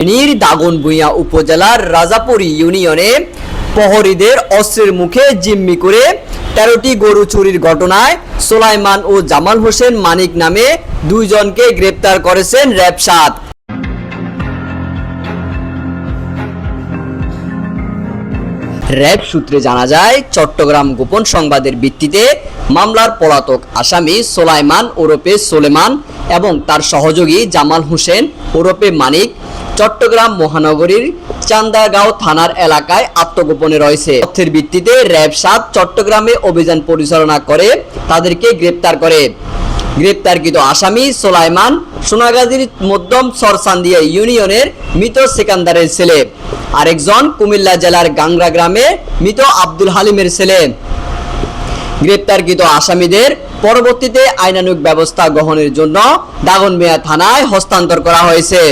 ফেনীর দাগনভূঞা উপজেলার রাজাপুর ইউনিয়নে প্রহরীদের অস্ত্রের মুখে জিম্মি করে তেরোটি গরু চুরির ঘটনায় সোলাইমান ও জামাল হোসেন মানিক নামে দুইজনকে গ্রেপ্তার করেছেন র্যাব সূত্রে জানা যায়, চট্টগ্রাম গোপন সংবাদের ভিত্তিতে মামলার পলাতক আসামি সোলাইমান ওরফে সোলেমান এবং তার সহযোগী জামাল হোসেন ওরফে মানিক চট্টগ্রাম মহানগরীর চান্দাগাঁও থানার এলাকায় আত্মগোপনে রয়েছে। তথ্যের ভিত্তিতে র্যাব সাত চট্টগ্রামে অভিযান পরিচালনা করে, তাদেরকে গ্রেপ্তার করে। গ্রেপ্তারকৃত আসামি সোলাইমান সোনাগাজীর মধ্যম সরসান্দিয়া ইউনিয়নের মৃত সেকান্দারের ছেলে। আরেকজন কুমিল্লা জেলার গাংরা গ্রামে মৃত আব্দুল হালিমের ছেলে। গ্রেপ্তারকৃত আসামিদের পরবর্তীতে আইনানুগ ব্যবস্থা গ্রহণের জন্য দাগনমিয়া থানায় হস্তান্তর করা হয়েছে।